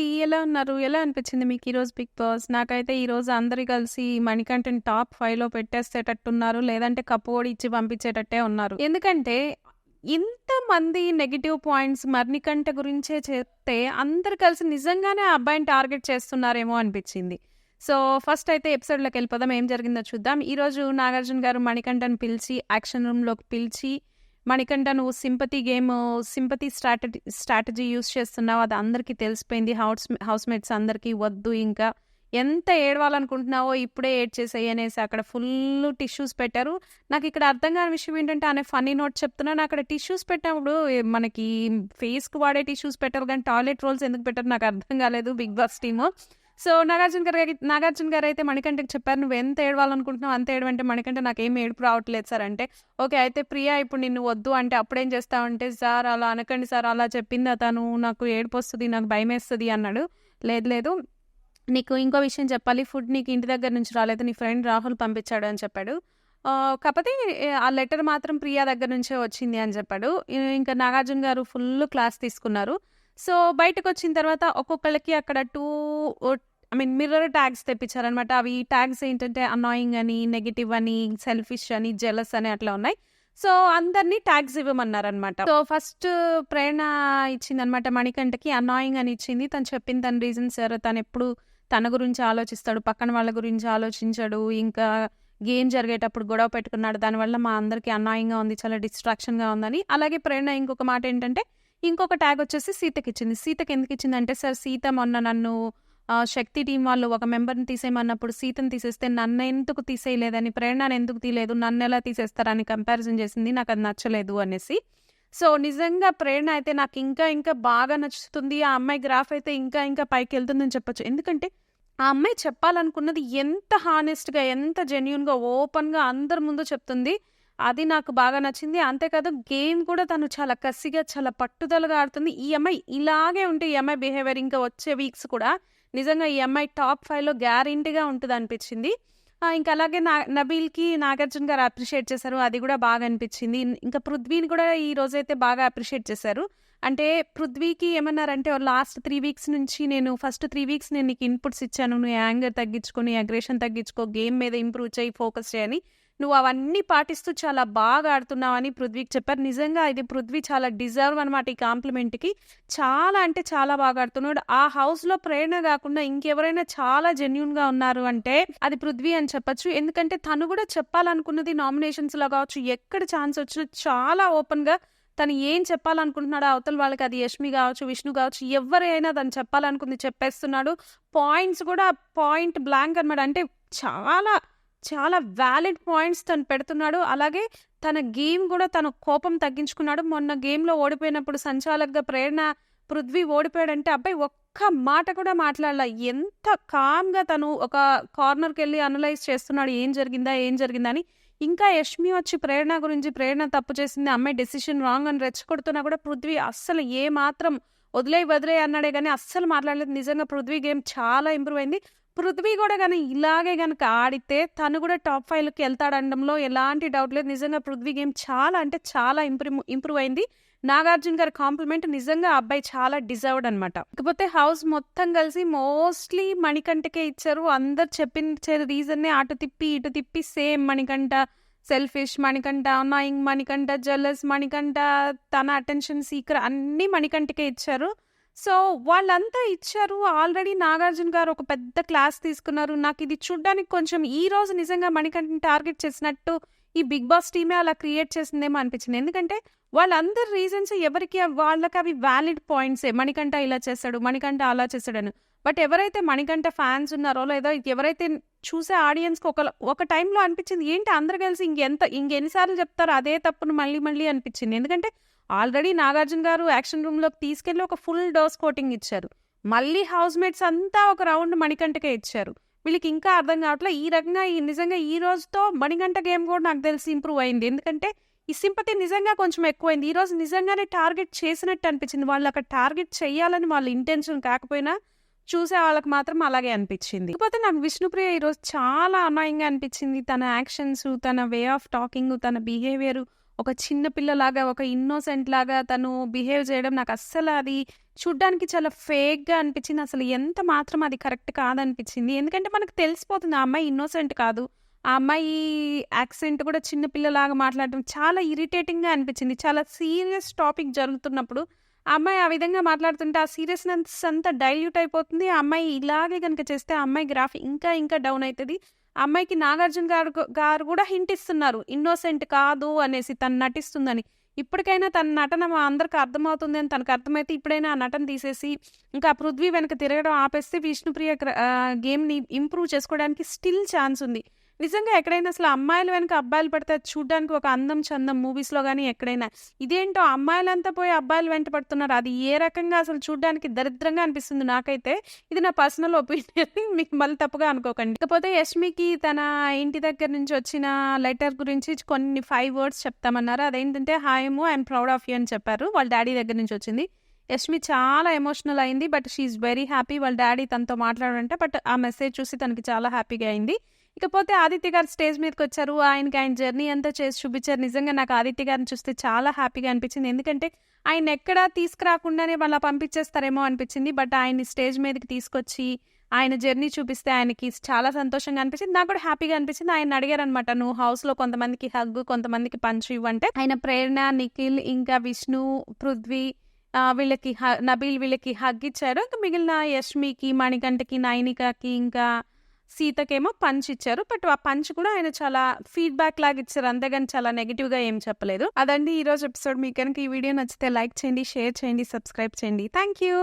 అండి. ఎలా ఉన్నారు? ఎలా అనిపించింది మీకు ఈరోజు 'బిగ్ బాస్'? నాకైతే ఈరోజు అందరూ కలిసి మణికంఠని టాప్ ఫైవ్లో పెట్టేసేటట్టున్నారు. లేదంటే కప్పు కూడా ఇచ్చి పంపించేటట్టే ఉన్నారు. ఎందుకంటే ఇంతమంది నెగిటివ్ పాయింట్స్ మణికంఠ గురించే చెప్తే అందరూ కలిసి నిజంగానే ఆ అబ్బాయిని టార్గెట్ చేస్తున్నారేమో అనిపించింది. సో, ఫస్ట్ అయితే ఎపిసోడ్‌లోకి వెళ్ళిపోదాం. ఏం జరిగిందో చూద్దాం. ఈరోజు నాగార్జున గారు మణికంఠని పిలిచి యాక్షన్ రూమ్‌లోకి పిలిచి మణికంఠ నువ్వు sympathy game sympathy strategy strategy use చేస్తున్నావు. అది అందరికీ తెలిసిపోయింది. హౌస్ హౌస్‌మేట్స్ అందరికీ వద్దు ఇంకా. ఎంత ఏడవాలనుకుంటున్నావో ఇప్పుడే ఏడ్చేసేయి అనేసి అక్కడ ఫుల్ టిష్యూస్ పెట్టారు. నాకు ఇక్కడ అర్థం కాని విషయం ఏంటంటే అనే ఫన్నీ నోట్ చెప్తున్నాను. అక్కడ టిష్యూస్ పెట్టినప్పుడు మనకి ఫేస్‌కి వాడే టిష్యూస్ పెట్టారు కానీ టాయిలెట్ రోల్స్ ఎందుకు పెట్టారు నాకు అర్థం కాలేదు 'Bigg Boss' team. So, Nagarjuna garu Nagarjuna అయితే మణికంఠకి చెప్పారు. "నువ్వు ఎంత ఏడవాలనుకుంటున్నావు అంత ఏడవంటే" మణికంఠ నాకేం ఏడుపు రావట్లేదు సార్ అంటే, ఓకే అయితే ప్రియా ఇప్పుడు నిన్ను వద్దు అంటే అప్పుడేం చేస్తావంటే, సార్ అలా అనకండి సార్ అలా చెప్పిందా తను నాకు ఏడుపు వస్తుంది నాకు భయమేస్తుంది అన్నాడు. లేదు లేదు నీకు ఇంకో విషయం చెప్పాలి. ఫుడ్ నీకు ఇంటి దగ్గర నుంచి రాలేదు. నీ ఫ్రెండ్ రాహుల్ పంపించాడు అని చెప్పాడు. కాకపోతే ఆ లెటర్ మాత్రం ప్రియా దగ్గర నుంచే వచ్చింది అని చెప్పాడు. ఇంకా నాగార్జున గారు ఫుల్ క్లాస్ తీసుకున్నారు. సో, బయటకొచ్చిన తర్వాత ఒక్కొక్కళ్ళకి అక్కడ two I mean mirror tags తెప్పించారనమాట. అవి ట్యాగ్స్ ఏంటంటే అనాయింగ్ అని, నెగెటివ్ అని, సెల్ఫిష్ అని, జెలస్ అని అట్లా ఉన్నాయి. సో, అందరినీ ట్యాగ్స్ ఇవ్వమన్నారనమాట. సో, ఫస్ట్ ప్రేరణ ఇచ్చిందనమాట మణికంఠకి అనాయింగ్ అని ఇచ్చింది. తను చెప్పింది తన రీజన్స్ తనెప్పుడు తన గురించి ఆలోచిస్తాడు. పక్కన వాళ్ళ గురించి ఆలోచించాడు ఇంకా గేమ్ జరిగేటప్పుడు గొడవ పెట్టుకున్నాడు. దానివల్ల మా అందరికీ అనాయింగ్‌గా ఉంది. చాలా డిస్ట్రాక్షన్‌గా ఉందని. అలాగే ప్రేరణ ఇంకొక మాట ఏంటంటే ఇంకొక ట్యాగ్ వచ్చేసి సీతకి ఇచ్చింది సీతకి ఎందుకు ఇచ్చిందంటే సార్ సీత మొన్న నన్ను శక్తి టీం వాళ్ళు ఒక మెంబర్‌ని తీసేయమన్నప్పుడు సీతను తీసేస్తే నన్ను ఎందుకు తీసేయలేదని, ప్రేరణను ఎందుకు తీయలేదు, నన్ను ఎలా తీసేస్తారని కంపారిజన్ చేసింది. నాకు అది నచ్చలేదు అనేసి. సో, నిజంగా ప్రేరణ అయితే నాకు ఇంకా ఇంకా బాగా నచ్చుతుంది. ఆ అమ్మాయి గ్రాఫ్ అయితే ఇంకా ఇంకా పైకెళ్తుందని చెప్పొచ్చు. ఎందుకంటే ఆ అమ్మాయి చెప్పాలనుకున్నది ఎంత హానెస్ట్‌గా, ఎంత జెన్యున్గా ఓపెన్‌గా అందరి ముందు చెప్తుంది. అది నాకు బాగా నచ్చింది. అంతేకాదు గేమ్ కూడా తను చాలా కసిగా, చాలా పట్టుదలగా ఆడుతుంది. ఈ అమ్మాయి ఇలాగే ఉంటే ఈ అమ్మాయి బిహేవియర్ ఇంకా వచ్చే వీక్స్ కూడా నిజంగా ఈ అమ్మాయి టాప్ ఫైవ్లో గ్యారంటీగా ఉంటుంది అనిపించింది ఇంకా అలాగే నా నబీల్‌కి నాగార్జున గారు అప్రిషియేట్ చేశారు. అది కూడా బాగా అనిపించింది. ఇంకా పృథ్వీని కూడా ఈ రోజైతే బాగా అప్రిషియేట్ చేశారు. అంటే పృథ్వీకి ఏమన్నారంటే లాస్ట్ త్రీ వీక్స్ నుంచి నేను ఫస్ట్ త్రీ వీక్స్ నేను నీకు ఇన్‌పుట్స్ ఇచ్చాను. నువ్వు యాంగర్ తగ్గించుకొని అగ్రేషన్ అగ్రెషన్ తగ్గించుకో, గేమ్ మీద ఇంప్రూవ్ చేయి, ఫోకస్ చేయని నువ్వు అవన్నీ పాటిస్తూ చాలా బాగా ఆడుతున్నావని పృథ్వీకి చెప్పారు. నిజంగా ఇది పృథ్వీ చాలా డిజర్వ్ అనమాట ఈ కాంప్లిమెంట్‌కి. చాలా అంటే చాలా బాగా ఆడుతున్నాడు. ఆ హౌస్‌లో ప్రేరణ కాకుండా ఇంకెవరైనా చాలా జెన్యున్గా ఉన్నారు అంటే అది పృథ్వీ అని చెప్పొచ్చు. ఎందుకంటే తను కూడా చెప్పాలనుకున్నది నామినేషన్స్‌లో కావచ్చు, ఎక్కడ ఛాన్స్ వచ్చినా చాలా ఓపెన్‌గా తను ఏం చెప్పాలనుకుంటున్నాడో అవతల వాళ్ళకి అది యష్మి కావచ్చు, విష్ణు కావచ్చు ఎవరైనా తను చెప్పాలనుకుంది చెప్పేస్తున్నాడు. పాయింట్స్ కూడా పాయింట్ బ్లాంక్ అనమాట. అంటే చాలా చాలా వ్యాలిడ్ పాయింట్స్ తను పెడుతున్నాడు. అలాగే తన గేమ్ కూడా తన కోపం తగ్గించుకున్నాడు. మొన్న గేమ్‌లో ఓడిపోయినప్పుడు సంచాలకుగా ప్రేరణ పృథ్వీ ఓడిపోయాడంటే అబ్బాయి ఒక్క మాట కూడా మాట్లాడాల ఎంత కామ్‌గా తను ఒక కార్నర్కి వెళ్ళి అనలైజ్ చేస్తున్నాడు. ఏం జరిగిందా? ఏం జరిగిందా? అని. ఇంకా యష్మి వచ్చి ప్రేరణ గురించి ప్రేరణ తప్పు చేసింది. అమ్మాయి డెసిషన్ రాంగ్ అని రెచ్చగొడుతున్నా కూడా పృథ్వీ అస్సలు ఏ మాత్రం వదిలే అన్నాడే కానీ అస్సలు మాట్లాడలేదు. నిజంగా పృథ్వీ గేమ్ చాలా ఇంప్రూవ్ అయింది. పృథ్వీ కూడా కానీ ఇలాగే కనుక ఆడితే తను కూడా టాప్ 5లోకి వెళ్తాడనడంలో ఎలాంటి డౌట్ లేదు. నిజంగా పృథ్వీ గేమ్ చాలా అంటే చాలా ఇంప్రూవ్ ఇంప్రూవ్ అయింది. నాగార్జున గారి కాంప్లిమెంట్ నిజంగా అబ్బాయి చాలా డిజర్వ్డ్ అనమాట. ఇకపోతే హౌస్ మొత్తం కలిసి మోస్ట్‌లీ మణికంఠకే ఇచ్చారు. అందరు చెప్పించే రీజన్‌నే అటు తిప్పి, ఇటు తిప్పి same Manikanta selfish, Manikanta annoying, Manikanta jealous, Manikanta తన అటెన్షన్ సీకర్ అన్నీ మణికంఠకే ఇచ్చారు. సో, వాళ్ళంతా ఇచ్చారు. ఆల్రెడీ నాగార్జున గారు ఒక పెద్ద క్లాస్ తీసుకున్నారు. నాకు ఇది చూడ్డానికి కొంచెం ఈ రోజు నిజంగా మణికంఠని టార్గెట్ చేసినట్టు ఈ 'బిగ్ బాస్' టీమే అలా క్రియేట్ చేసిందేమో అనిపించింది. ఎందుకంటే వాళ్ళందరి రీజన్స్ ఎవరికి వాళ్ళకి అవి వ్యాలిడ్ పాయింట్సే. మణికంఠ ఇలా చేస్తాడు మణికంఠ అలా చేశాడని. బట్ ఎవరైతే మణికంఠ ఫ్యాన్స్ ఉన్నారో లేదా ఎవరైతే చూసే ఆడియన్స్‌కి ఒక ఒక టైంలో అనిపించింది ఏంటి అందరు కలిసి ఇంకెంత ఇంకెన్నిసార్లు చెప్తారు అదే తప్పును మళ్ళీ మళ్ళీ అనిపించింది. ఎందుకంటే ఆల్రెడీ నాగార్జున గారు యాక్షన్ రూమ్‌లోకి తీసుకెళ్ళి ఒక ఫుల్ డోస్ కోటింగ్ ఇచ్చారు. మళ్ళీ హౌస్ మేట్స్ అంతా ఒక రౌండ్ మణికంఠకే ఇచ్చారు. వీళ్ళకి ఇంకా అర్థం కావట్లే. ఈ రకంగా ఈ నిజంగా ఈ రోజుతో మణికంఠ గేమ్ కూడా నాకు తెలిసి ఇంప్రూవ్ అయింది. ఎందుకంటే ఈ సింపతి నిజంగా కొంచెం ఎక్కువైంది. ఈరోజు నిజంగానే టార్గెట్ చేసినట్టు అనిపించింది. వాళ్ళు అక్కడ టార్గెట్ చేయాలని వాళ్ళ ఇంటెన్షన్ కాకపోయినా చూసే వాళ్ళకి మాత్రం అలాగే అనిపించింది. ఇకపోతే నాకు విష్ణుప్రియ ఈరోజు చాలా అనాయంగా అనిపించింది. తన యాక్షన్స్, తన వే ఆఫ్ టాకింగ్, తన బిహేవియర్ ఒక చిన్న పిల్లలాగా, ఒక ఇన్నోసెంట్ లాగా తను బిహేవ్ చేయడం నాకు అస్సలు అది చూడ్డానికి చాలా ఫేక్‌గా అనిపించింది. అసలు ఎంత మాత్రం అది కరెక్ట్ కాదనిపించింది. ఎందుకంటే మనకు తెలిసిపోతుంది ఆ అమ్మాయి ఇన్నోసెంట్ కాదు. ఆ అమ్మాయి యాక్సెంట్ కూడా చిన్న పిల్లలాగా మాట్లాడడం చాలా ఇరిటేటింగ్‌గా అనిపించింది. చాలా సీరియస్ టాపిక్ జరుగుతున్నప్పుడు ఆ అమ్మాయి ఆ విధంగా మాట్లాడుతుంటే ఆ సీరియస్‌నెస్ అంతా డైల్యూట్ అయిపోతుంది. ఆ అమ్మాయి ఇలాగే కనుక చేస్తే ఆ అమ్మాయి గ్రాఫ్ ఇంకా ఇంకా డౌన్ అవుతుంది అమ్మాయికి నాగార్జున గారు గారు కూడా హింట్ ఇస్తున్నారు. ఇన్నోసెంట్ కాదు అనేసి తను నటిస్తుందని. ఇప్పటికైనా తన నటన మా అందరికి అర్థమవుతుంది అని తనకు అర్థమైతే ఇప్పుడైనా ఆ నటన తీసేసి ఇంకా పృథ్వీ వెనక తిరగడం ఆపేస్తే విష్ణుప్రియ గేమ్‌ని ఇంప్రూవ్ చేసుకోవడానికి స్టిల్ ఛాన్స్ ఉంది. నిజంగా ఎక్కడైనా అసలు అమ్మాయిలు వెనక అబ్బాయిలు పడితే అది చూడ్డానికి ఒక అందం చందం మూవీస్‌లో కానీ ఎక్కడైనా. ఇదేంటో అమ్మాయిలంతా పోయి అబ్బాయిలు వెంట పడుతున్నారు. అది ఏ రకంగా అసలు చూడడానికి దరిద్రంగా అనిపిస్తుంది నాకైతే. ఇది నా పర్సనల్ ఒపీనియన్ మీకు మళ్ళీ తప్పుగా అనుకోకండి. ఇకపోతే యష్మికి తన ఇంటి దగ్గర నుంచి వచ్చిన లెటర్ గురించి కొన్ని ఫైవ్ వర్డ్స్ చెప్తామన్నారు. అదేంటంటే హాయము అమ్ము ప్రౌడ్ ఆఫ్ యూ అని చెప్పారు. వాళ్ళ డాడీ దగ్గర నుంచి వచ్చింది. యష్మి చాలా ఎమోషనల్ అయింది. But she very happy. వాళ్ళ డాడీ తనతో మాట్లాడంటే బట్ ఆ మెసేజ్ చూసి తనకి చాలా హ్యాపీగా అయింది. ఇకపోతే ఆదిత్య గారు స్టేజ్ మీదకి వచ్చారు ఆయనకి ఆయన జర్నీ అంతా చేసి చూపించారు. నిజంగా నాకు ఆదిత్య గారిని చూస్తే చాలా హ్యాపీగా అనిపించింది. ఎందుకంటే ఆయన ఎక్కడా తీసుకురాకుండానే వాళ్ళ పంపించేస్తారేమో అనిపించింది. బట్ ఆయన్ని స్టేజ్ మీదకి తీసుకొచ్చి ఆయన జర్నీ చూపిస్తే ఆయనకి చాలా సంతోషంగా అనిపించింది. నాకు కూడా హ్యాపీగా అనిపించింది. ఆయన అడిగారనమాట. నువ్వు హౌస్‌లో కొంతమందికి హగ్, కొంతమందికి పంచ్ ఇవ్వంటే ఆయన ప్రేరణ, నిఖిల్ ఇంకా విష్ణు, పృథ్వీ వీళ్ళకి హ నబీల్ వీళ్ళకి హగ్ ఇచ్చారు. ఇంకా మిగిలిన యష్మికి, మణికంఠకి, నైనికకి ఇంకా సీతకేమో పంచ్ ఇచ్చారు. బట్ ఆ పంచ్ కూడా ఆయన చాలా ఫీడ్‌బ్యాక్ లాగా ఇచ్చారు. అంతేగాని చాలా నెగెటివ్‌గా ఏం చెప్పలేదు. అదండి రోజు ఎపిసోడ్. మీకు కనుక ఈ వీడియో నచ్చితే లైక్ చేయండి, షేర్ చేయండి, సబ్స్క్రైబ్ చేయండి. Thank you.